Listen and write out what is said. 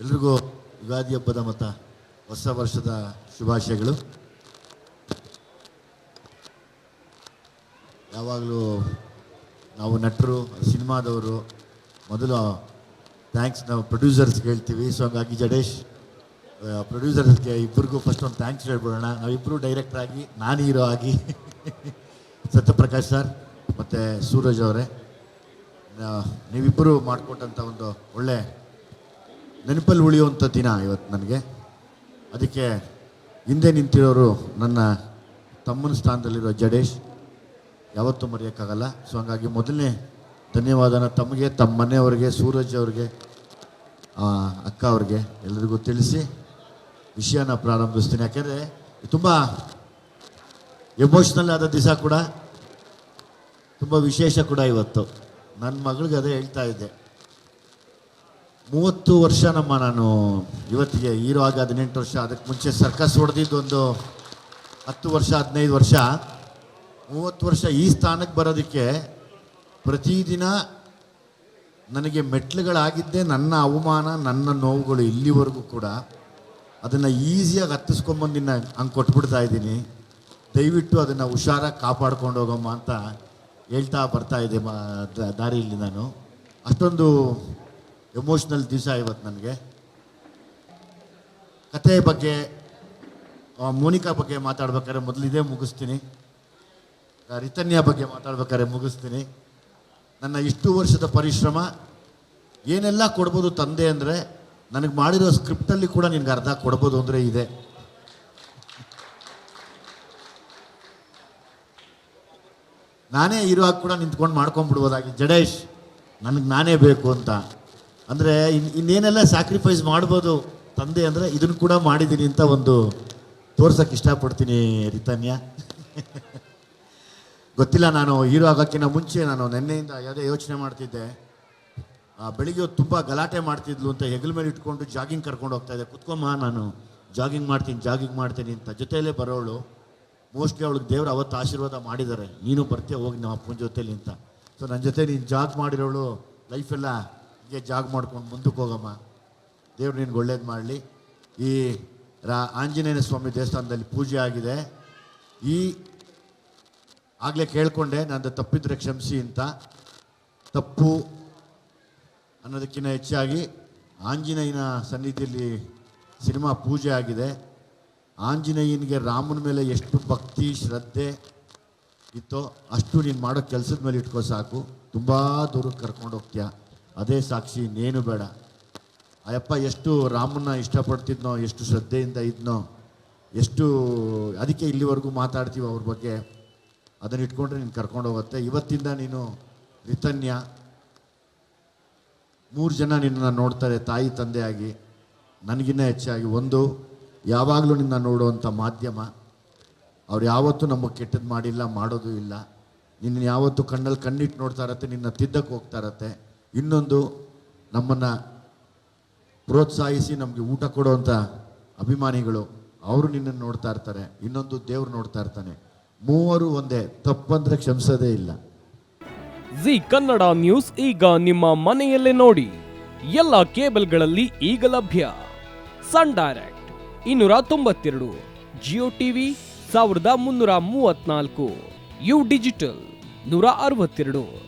ಎಲ್ರಿಗೂ ಯುಗಾದಿ ಹಬ್ಬದ ಮತ್ತು ಹೊಸ ವರ್ಷದ ಶುಭಾಶಯಗಳು. ಯಾವಾಗಲೂ ನಾವು ನಟರು, ಸಿನಿಮಾದವರು, ಮೊದಲು ಥ್ಯಾಂಕ್ಸ್ ನಾವು ಪ್ರೊಡ್ಯೂಸರ್ಸ್ಗೆ ಹೇಳ್ತೀವಿ. ಸೊ ಹಂಗಾಗಿ ಜಡೇಶ್ ಪ್ರೊಡ್ಯೂಸರ್ಸ್ಗೆ ಇಬ್ಬರಿಗೂ ಫಸ್ಟ್ ಒಂದು ಥ್ಯಾಂಕ್ಸ್ ಹೇಳ್ಬಿಡೋಣ. ನಾವಿಬ್ಬರು ಡೈರೆಕ್ಟರ್ ಆಗಿ, ನಾನು ಹೀರೋ ಆಗಿ. ಸತ್ಯಪ್ರಕಾಶ್ ಸರ್ ಮತ್ತು ಸೂರಜ್ ಅವರೇ. ನೀವಿಬ್ಬರು ಮಾಡಿಕೊಟ್ಟಂಥ ಒಂದು ಒಳ್ಳೆ ನೆನಪಲ್ಲಿ ಉಳಿಯುವಂಥ ದಿನ ಇವತ್ತು ನನಗೆ. ಅದಕ್ಕೆ ಹಿಂದೆ ನಿಂತಿರೋರು ನನ್ನ ತಮ್ಮನ ಸ್ಥಾನದಲ್ಲಿರೋ ಜಡೇಶ್, ಯಾವತ್ತೂ ಮರೆಯೋಕ್ಕಾಗಲ್ಲ. ಸೊ ಹಂಗಾಗಿ ಮೊದಲನೇ ಧನ್ಯವಾದನ ತಮಗೆ, ತಮ್ಮ ಮನೆಯವ್ರಿಗೆ, ಸೂರಜ್ ಅವ್ರಿಗೆ ಅಕ್ಕ ಅವ್ರಿಗೆ ಎಲ್ಲರಿಗೂ ತಿಳಿಸಿ ವಿಷಯನ ಪ್ರಾರಂಭಿಸ್ತೀನಿ. ಯಾಕೆಂದರೆ ತುಂಬ ಎಮೋಷ್ನಲ್ ಆದ ದಿವಸ ಕೂಡ, ತುಂಬ ವಿಶೇಷ ಕೂಡ ಇವತ್ತು. ನನ್ನ ಮಗಳಿಗೆ ಅದೇ ಹೇಳ್ತಾ ಇದ್ದೆ. ಮೂವತ್ತು ವರ್ಷ ನಮ್ಮ ನಾನು ಇವತ್ತಿಗೆ ಹೀರೋ ಆಗಿ ಹದಿನೆಂಟು ವರ್ಷ, ಅದಕ್ಕೆ ಮುಂಚೆ ಸರ್ಕಸ್ ಹೊಡೆದಿದ್ದು ಒಂದು ಹತ್ತು ವರ್ಷ, ಹದಿನೈದು ವರ್ಷ. ಮೂವತ್ತು ವರ್ಷ ಈ ಸ್ಥಾನಕ್ಕೆ ಬರೋದಕ್ಕೆ ಪ್ರತಿದಿನ ನನಗೆ ಮೆಟ್ಲುಗಳಾಗಿದ್ದೇ ನನ್ನ ಅವಮಾನ, ನನ್ನ ನೋವುಗಳು ಇಲ್ಲಿವರೆಗೂ ಕೂಡ ಅದನ್ನು ಈಸಿಯಾಗಿ ಹತ್ತಿಸ್ಕೊಂಬಂದು ನಿನ್ನ ಹಂಗೆ ಕೊಟ್ಬಿಡ್ತಾ ಇದ್ದೀನಿ. ದಯವಿಟ್ಟು ಅದನ್ನು ಹುಷಾರಾಗಿ ಕಾಪಾಡ್ಕೊಂಡು ಹೋಗಮ್ಮ ಅಂತ ಹೇಳ್ತಾ ಬರ್ತಾ ಇದೆ ಮಾ ದಾರಿಯಲ್ಲಿ ನಾನು. ಅಷ್ಟೊಂದು ಎಮೋಷ್ನಲ್ ದಿವಸ ಇವತ್ತು ನನಗೆ. ಕತೆ ಬಗ್ಗೆ ಮೋನಿಕಾ ಬಗ್ಗೆ ಮಾತಾಡ್ಬೇಕಾದ್ರೆ ಮೊದಲು ಇದೇ ಮುಗಿಸ್ತೀನಿ. ರಿತನ್ಯ ಬಗ್ಗೆ ಮಾತಾಡ್ಬೇಕಾದ್ರೆ ಮುಗಿಸ್ತೀನಿ. ನನ್ನ ಇಷ್ಟು ವರ್ಷದ ಪರಿಶ್ರಮ, ಏನೆಲ್ಲ ಕೊಡ್ಬೋದು ತಂದೆ ಅಂದರೆ, ನನಗೆ ಮಾಡಿರೋ ಸ್ಕ್ರಿಪ್ಟಲ್ಲಿ ಕೂಡ ನಿನಗೆ ಅರ್ಧ ಕೊಡ್ಬೋದು ಅಂದರೆ ಇದೆ. ನಾನೇ ಇರುವಾಗ ಕೂಡ ನಿಂತ್ಕೊಂಡು ಮಾಡ್ಕೊಂಡ್ಬಿಡ್ಬೋದಾಗಿ. ಜಡೇಶ್, ನನಗೆ ನಾನೇ ಬೇಕು ಅಂತ. ಅಂದರೆ ಇನ್ ಇನ್ನೇನೆಲ್ಲ ಸ್ಯಾಕ್ರಿಫೈಸ್ ಮಾಡ್ಬೋದು ತಂದೆ ಅಂದರೆ ಇದನ್ನು ಕೂಡ ಮಾಡಿದ್ದೀನಿ ಅಂತ ಒಂದು ತೋರ್ಸೋಕ್ಕೆ ಇಷ್ಟಪಡ್ತೀನಿ ರಿತನ್ಯ. ಗೊತ್ತಿಲ್ಲ ನಾನು ಹೀರೋ ಆಗೋಕ್ಕಿಂತ ಮುಂಚೆ ನಾನು ನಿನ್ನೆಯಿಂದ ಯಾವುದೇ ಯೋಚನೆ ಮಾಡ್ತಿದ್ದೆ. ಆ, ಬೆಳಿಗ್ಗೆ ತುಂಬ ಗಲಾಟೆ ಮಾಡ್ತಿದ್ಲು ಅಂತ ಹೆಗಲ ಮೇಲೆ ಇಟ್ಕೊಂಡು ಜಾಗಿಂಗ್ ಕರ್ಕೊಂಡು ಹೋಗ್ತಾ ಇದ್ದೆ. ಕುತ್ಕೊಮ್ಮ ನಾನು ಜಾಗಿಂಗ್ ಮಾಡ್ತೀನಿ ಜಾಗಿಂಗ್ ಮಾಡ್ತೀನಿ ಅಂತ ಜೊತೆಯಲ್ಲೇ ಬರೋಳು. ಮೋಸ್ಟ್ಲಿ ಅವಳಿಗೆ ದೇವ್ರು ಅವತ್ತು ಆಶೀರ್ವಾದ ಮಾಡಿದ್ದಾರೆ. ನೀನು ಬರ್ತೀಯ ಹೋಗಿ ನಮ್ಮ ಅಪ್ಪನ ಜೊತೆಲಿ ಅಂತ. ಸೊ ನನ್ನ ಜೊತೆ ನೀನು ಜಾಗ್ ಮಾಡಿರೋಳು ಲೈಫೆಲ್ಲ ಹೀಗೆ ಜಾಗ ಮಾಡ್ಕೊಂಡು ಮುಂದಕ್ಕೆ ಹೋಗಮ್ಮ. ದೇವ್ರು ನಿನ್ಗೆ ಒಳ್ಳೇದು ಮಾಡಲಿ. ಈ ರಾ ಆಂಜನೇಯ ಸ್ವಾಮಿ ದೇವಸ್ಥಾನದಲ್ಲಿ ಪೂಜೆ ಆಗಿದೆ. ಈ ಆಗಲೇ ಕೇಳಿಕೊಂಡೆ, ನಂದು ತಪ್ಪಿದ್ರೆ ಕ್ಷಮಿಸಿ ಅಂತ. ತಪ್ಪು ಅನ್ನೋದಕ್ಕಿಂತ ಹೆಚ್ಚಾಗಿ ಆಂಜನೇಯನ ಸನ್ನಿಧಿಯಲ್ಲಿ ಸಿನಿಮಾ ಪೂಜೆ ಆಗಿದೆ. ಆಂಜನೇಯನಿಗೆ ರಾಮನ ಮೇಲೆ ಎಷ್ಟು ಭಕ್ತಿ, ಶ್ರದ್ಧೆ ಇತ್ತೋ ಅಷ್ಟು ನೀನು ಮಾಡೋ ಕೆಲಸದ ಮೇಲೆ ಇಟ್ಕೋ ಸಾಕು. ತುಂಬ ದೂರಕ್ಕೆ ಕರ್ಕೊಂಡು ಹೋಗ್ತೀಯ. ಅದೇ ಸಾಕ್ಷಿ ಇನ್ನೇನು ಬೇಡ. ಅಯ್ಯಪ್ಪ, ಎಷ್ಟು ರಾಮನ್ನ ಇಷ್ಟಪಡ್ತಿದ್ನೋ, ಎಷ್ಟು ಶ್ರದ್ಧೆಯಿಂದ ಇದ್ನೋ, ಎಷ್ಟು ಅದಕ್ಕೆ ಇಲ್ಲಿವರೆಗೂ ಮಾತಾಡ್ತೀವಿ ಅವ್ರ ಬಗ್ಗೆ, ಅದನ್ನು ಇಟ್ಕೊಂಡ್ರೆ ನೀನು ಕರ್ಕೊಂಡು ಹೋಗುತ್ತೆ. ಇವತ್ತಿಂದ ನೀನು ರಿತನ್ಯ ಮೂರು ಜನ ನಿನ್ನನ್ನು ನೋಡ್ತಾರೆ, ತಾಯಿ ತಂದೆಯಾಗಿ. ನನಗಿನ್ನ ಹೆಚ್ಚಾಗಿ ಒಂದು, ಯಾವಾಗಲೂ ನಿನ್ನ ನೋಡುವಂಥ ಮಾಧ್ಯಮ. ಅವ್ರು ಯಾವತ್ತೂ ನಮಗೆ ಕೆಟ್ಟದ್ದು ಮಾಡಿಲ್ಲ, ಮಾಡೋದು ಇಲ್ಲ. ನಿನ್ನ ಯಾವತ್ತೂ ಕಣ್ಣಲ್ಲಿ ಕಣ್ಣಿಟ್ಟು ನೋಡ್ತಾ ಇರತ್ತೆ, ನಿನ್ನ ತಿದ್ದಕ್ಕೆ ಹೋಗ್ತಾ ಇರತ್ತೆ. ಇನ್ನೊಂದು ನಮ್ಮನ್ನು ಪ್ರೋತ್ಸಾಹಿಸಿ ನಮಗೆ ಊಟ ಕೊಡುವಂಥ ಅಭಿಮಾನಿಗಳು, ಅವರು ನಿನ್ನನ್ನು ನೋಡ್ತಾ ಇರ್ತಾರೆ, ಇನ್ನೊಂದು ದೇವ್ರು ನೋಡ್ತಾ ಇರ್ತಾನೆ. ಮೂವರು ಒಂದೇ, ತಪ್ಪಂದ್ರೆ ಕ್ಷಮಿಸೋದೇ ಇಲ್ಲ. ಜಿ ಕನ್ನಡ ನ್ಯೂಸ್ ಈಗ ನಿಮ್ಮ ಮನೆಯಲ್ಲೇ ನೋಡಿ. ಎಲ್ಲ ಕೇಬಲ್ಗಳಲ್ಲಿ ಈಗ ಲಭ್ಯ. ಸನ್ ಡೈರೆಕ್ಟ್, ಇನ್ನೂರ ತೊಂಬತ್ತೆರಡು, ಜಿಯೋ ಟಿವಿ, ಸಾವಿರದ ಮುನ್ನೂರ ಮೂವತ್ನಾಲ್ಕು ಯು ಡಿಜಿಟಲ್, ನೂರ ಅರವತ್ತೆರಡು.